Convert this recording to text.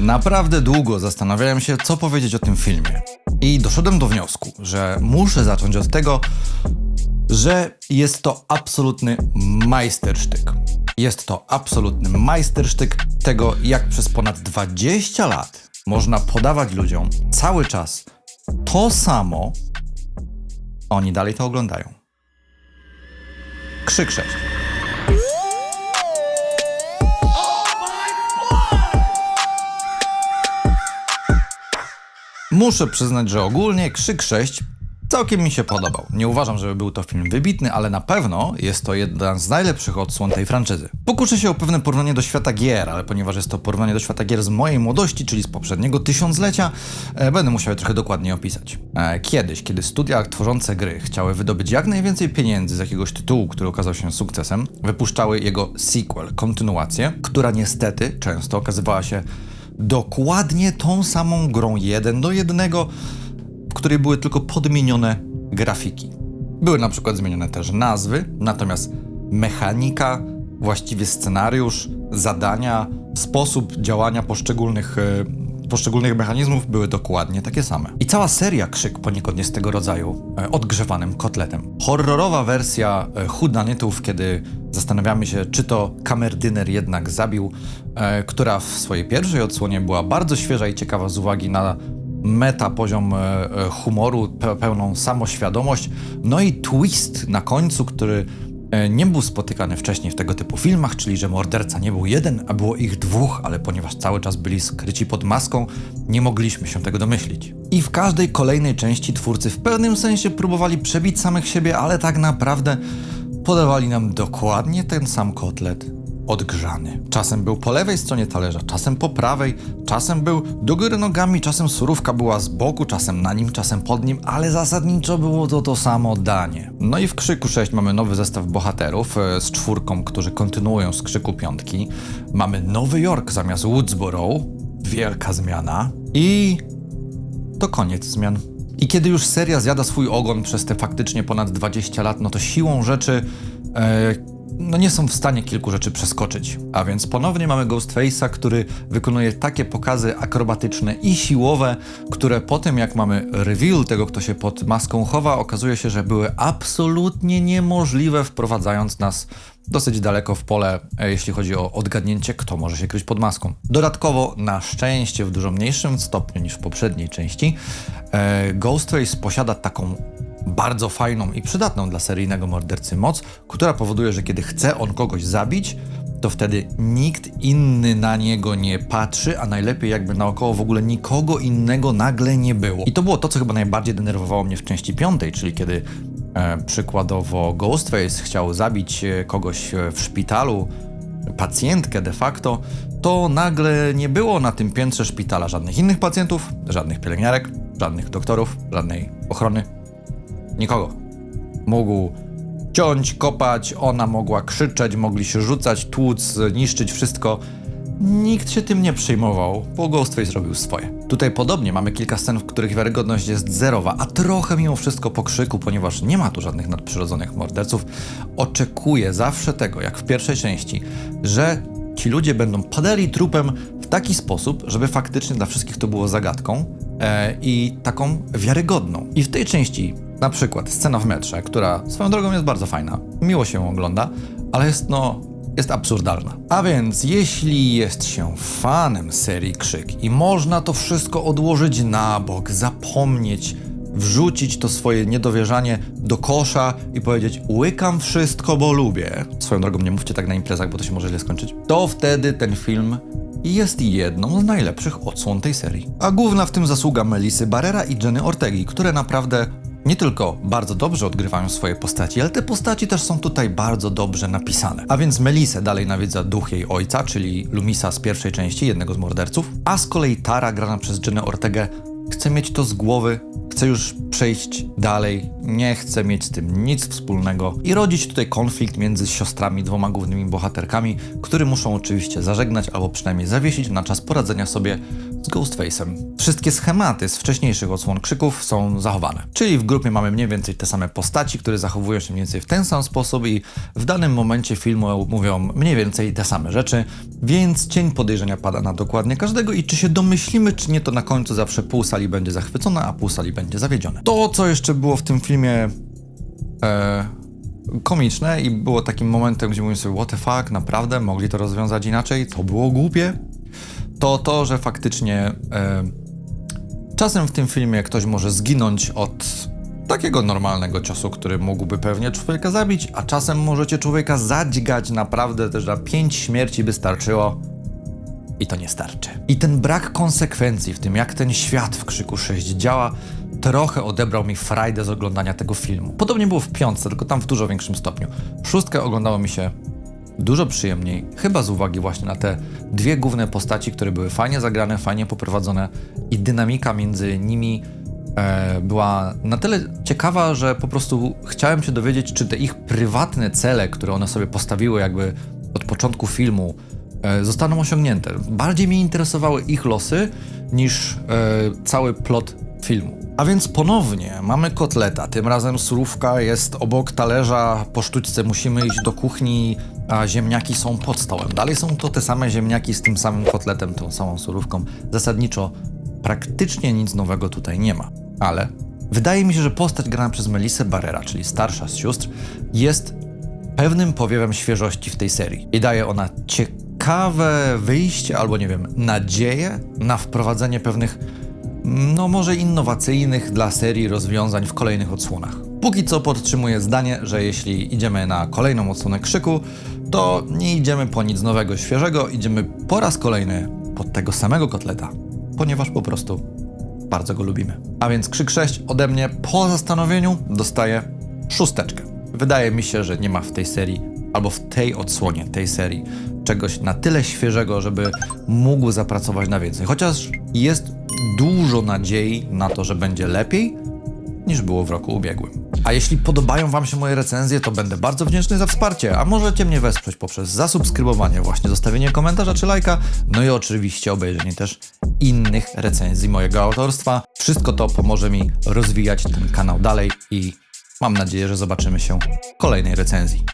Naprawdę długo zastanawiałem się, co powiedzieć o tym filmie. I doszedłem do wniosku, że muszę zacząć od tego, że jest to absolutny majstersztyk. Jest to absolutny majstersztyk tego, jak przez ponad 20 lat można podawać ludziom cały czas to samo, oni dalej to oglądają. Krzyk 6. Muszę przyznać, że ogólnie Krzyk 6 całkiem mi się podobał. Nie uważam, żeby był to film wybitny, ale na pewno jest to jedna z najlepszych odsłon tej franczyzy. Pokuszę się o pewne porównanie do świata gier, ale ponieważ jest to porównanie do świata gier z mojej młodości, czyli z poprzedniego tysiąclecia, e, będę musiał je trochę dokładniej opisać. E, kiedyś, kiedy studia tworzące gry chciały wydobyć jak najwięcej pieniędzy z jakiegoś tytułu, który okazał się sukcesem, wypuszczały jego sequel, kontynuację, która niestety często okazywała się dokładnie tą samą grą jeden do jednego, w której były tylko podmienione grafiki. Były na przykład zmienione też nazwy, natomiast mechanika, właściwie scenariusz, zadania, sposób działania poszczególnych, e, poszczególnych mechanizmów były dokładnie takie same. I cała seria Krzyk poniekąd jest tego rodzaju e, odgrzewanym kotletem. Horrorowa wersja e, Hudanitów, kiedy zastanawiamy się, czy to kamerdyner jednak zabił, e, która w swojej pierwszej odsłonie była bardzo świeża i ciekawa z uwagi na meta poziom e, e, humoru, pe pełną samoświadomość, no i twist na końcu, który nie był spotykany wcześniej w tego typu filmach, czyli że morderca nie był jeden, a było ich dwóch, ale ponieważ cały czas byli skryci pod maską, nie mogliśmy się tego domyślić. I w każdej kolejnej części twórcy w pewnym sensie próbowali przebić samych siebie, ale tak naprawdę podawali nam dokładnie ten sam kotlet odgrzany. Czasem był po lewej stronie talerza, czasem po prawej, czasem był do góry nogami, czasem surówka była z boku, czasem na nim, czasem pod nim, ale zasadniczo było to to samo danie. No i w Krzyku 6 mamy nowy zestaw bohaterów e, z czwórką, którzy kontynuują z Krzyku piątki. Mamy Nowy Jork zamiast Woodsboro, wielka zmiana i to koniec zmian. I kiedy już seria zjada swój ogon przez te faktycznie ponad 20 lat, no to siłą rzeczy e, no nie są w stanie kilku rzeczy przeskoczyć. A więc ponownie mamy Ghostface'a, który wykonuje takie pokazy akrobatyczne i siłowe, które po tym jak mamy reveal tego, kto się pod maską chowa, okazuje się, że były absolutnie niemożliwe, wprowadzając nas dosyć daleko w pole, e, jeśli chodzi o odgadnięcie, kto może się kryć pod maską. Dodatkowo, na szczęście, w dużo mniejszym stopniu niż w poprzedniej części, e, Ghostface posiada taką bardzo fajną i przydatną dla seryjnego mordercy moc, która powoduje, że kiedy chce on kogoś zabić, to wtedy nikt inny na niego nie patrzy, a najlepiej jakby naokoło w ogóle nikogo innego nagle nie było. I to było to, co chyba najbardziej denerwowało mnie w części piątej, czyli kiedy e, przykładowo Ghostface chciał zabić e, kogoś e, w szpitalu, pacjentkę de facto, to nagle nie było na tym piętrze szpitala żadnych innych pacjentów, żadnych pielęgniarek, żadnych doktorów, żadnej ochrony, Nikogo. Mógł ciąć, kopać, ona mogła krzyczeć, mogli się rzucać, tłuc, niszczyć wszystko. Nikt się tym nie przejmował, bo Ghostface robił swoje. Tutaj podobnie mamy kilka scen, w których wiarygodność jest zerowa, a trochę mimo wszystko pokrzyku, ponieważ nie ma tu żadnych nadprzyrodzonych morderców. Oczekuję zawsze tego, jak w pierwszej części, że ci ludzie będą padali trupem w taki sposób, żeby faktycznie dla wszystkich to było zagadką e, i taką wiarygodną. I w tej części na przykład scena w metrze, która swoją drogą jest bardzo fajna, miło się ogląda, ale jest no jest absurdalna. A więc, jeśli jest się fanem serii Krzyk i można to wszystko odłożyć na bok, zapomnieć, wrzucić to swoje niedowierzanie do kosza i powiedzieć łykam wszystko, bo lubię. Swoją drogą nie mówcie tak na imprezach, bo to się może źle skończyć. To wtedy ten film jest jedną z najlepszych odsłon tej serii. A główna w tym zasługa Melisy Barrera i Jenny Ortegi, które naprawdę nie tylko bardzo dobrze odgrywają swoje postaci, ale te postaci też są tutaj bardzo dobrze napisane. A więc Melisę dalej nawiedza duch jej ojca, czyli Lumisa z pierwszej części, jednego z morderców, a z kolei Tara, grana przez Jenny Ortegę, chce mieć to z głowy, chce już przejść dalej, nie chce mieć z tym nic wspólnego i rodzi się tutaj konflikt między siostrami, dwoma głównymi bohaterkami, który muszą oczywiście zażegnać albo przynajmniej zawiesić na czas poradzenia sobie z Ghostface'em. Wszystkie schematy z wcześniejszych odsłon krzyków są zachowane. Czyli w grupie mamy mniej więcej te same postaci, które zachowują się mniej więcej w ten sam sposób i w danym momencie filmu mówią mniej więcej te same rzeczy, więc cień podejrzenia pada na dokładnie każdego i czy się domyślimy, czy nie, to na końcu zawsze pół sali będzie zachwycona, a pół sali będzie zawiedzione. To, co jeszcze było w tym filmie e, komiczne i było takim momentem, gdzie mówię sobie, what the fuck, naprawdę, mogli to rozwiązać inaczej, to było głupie, to to, że faktycznie e, czasem w tym filmie ktoś może zginąć od takiego normalnego ciosu, który mógłby pewnie człowieka zabić, a czasem możecie człowieka zadźgać naprawdę też na pięć śmierci by starczyło i to nie starczy. I ten brak konsekwencji w tym, jak ten świat w Krzyku 6 działa, trochę odebrał mi frajdę z oglądania tego filmu. Podobnie było w piątce, tylko tam w dużo większym stopniu. Szóstkę oglądało mi się dużo przyjemniej, chyba z uwagi właśnie na te dwie główne postaci, które były fajnie zagrane, fajnie poprowadzone i dynamika między nimi e, była na tyle ciekawa, że po prostu chciałem się dowiedzieć, czy te ich prywatne cele, które one sobie postawiły jakby od początku filmu, e, zostaną osiągnięte. Bardziej mnie interesowały ich losy niż e, cały plot filmu. A więc ponownie mamy kotleta, tym razem surówka jest obok talerza, po sztućce musimy iść do kuchni, a ziemniaki są pod stołem. Dalej są to te same ziemniaki z tym samym kotletem, tą samą surówką. Zasadniczo praktycznie nic nowego tutaj nie ma. Ale wydaje mi się, że postać grana przez Melisę Barrera, czyli starsza z sióstr, jest pewnym powiewem świeżości w tej serii. I daje ona ciekawe wyjście, albo nie wiem, nadzieję na wprowadzenie pewnych, no może innowacyjnych dla serii rozwiązań w kolejnych odsłonach. Póki co podtrzymuję zdanie, że jeśli idziemy na kolejną odsłonę krzyku, to nie idziemy po nic nowego, świeżego, idziemy po raz kolejny pod tego samego kotleta, ponieważ po prostu bardzo go lubimy. A więc Krzyk 6 ode mnie po zastanowieniu dostaje szósteczkę. Wydaje mi się, że nie ma w tej serii, albo w tej odsłonie tej serii, czegoś na tyle świeżego, żeby mógł zapracować na więcej. Chociaż jest dużo nadziei na to, że będzie lepiej niż było w roku ubiegłym. A jeśli podobają Wam się moje recenzje, to będę bardzo wdzięczny za wsparcie, a możecie mnie wesprzeć poprzez zasubskrybowanie, właśnie zostawienie komentarza czy lajka, no i oczywiście obejrzenie też innych recenzji mojego autorstwa. Wszystko to pomoże mi rozwijać ten kanał dalej i mam nadzieję, że zobaczymy się w kolejnej recenzji.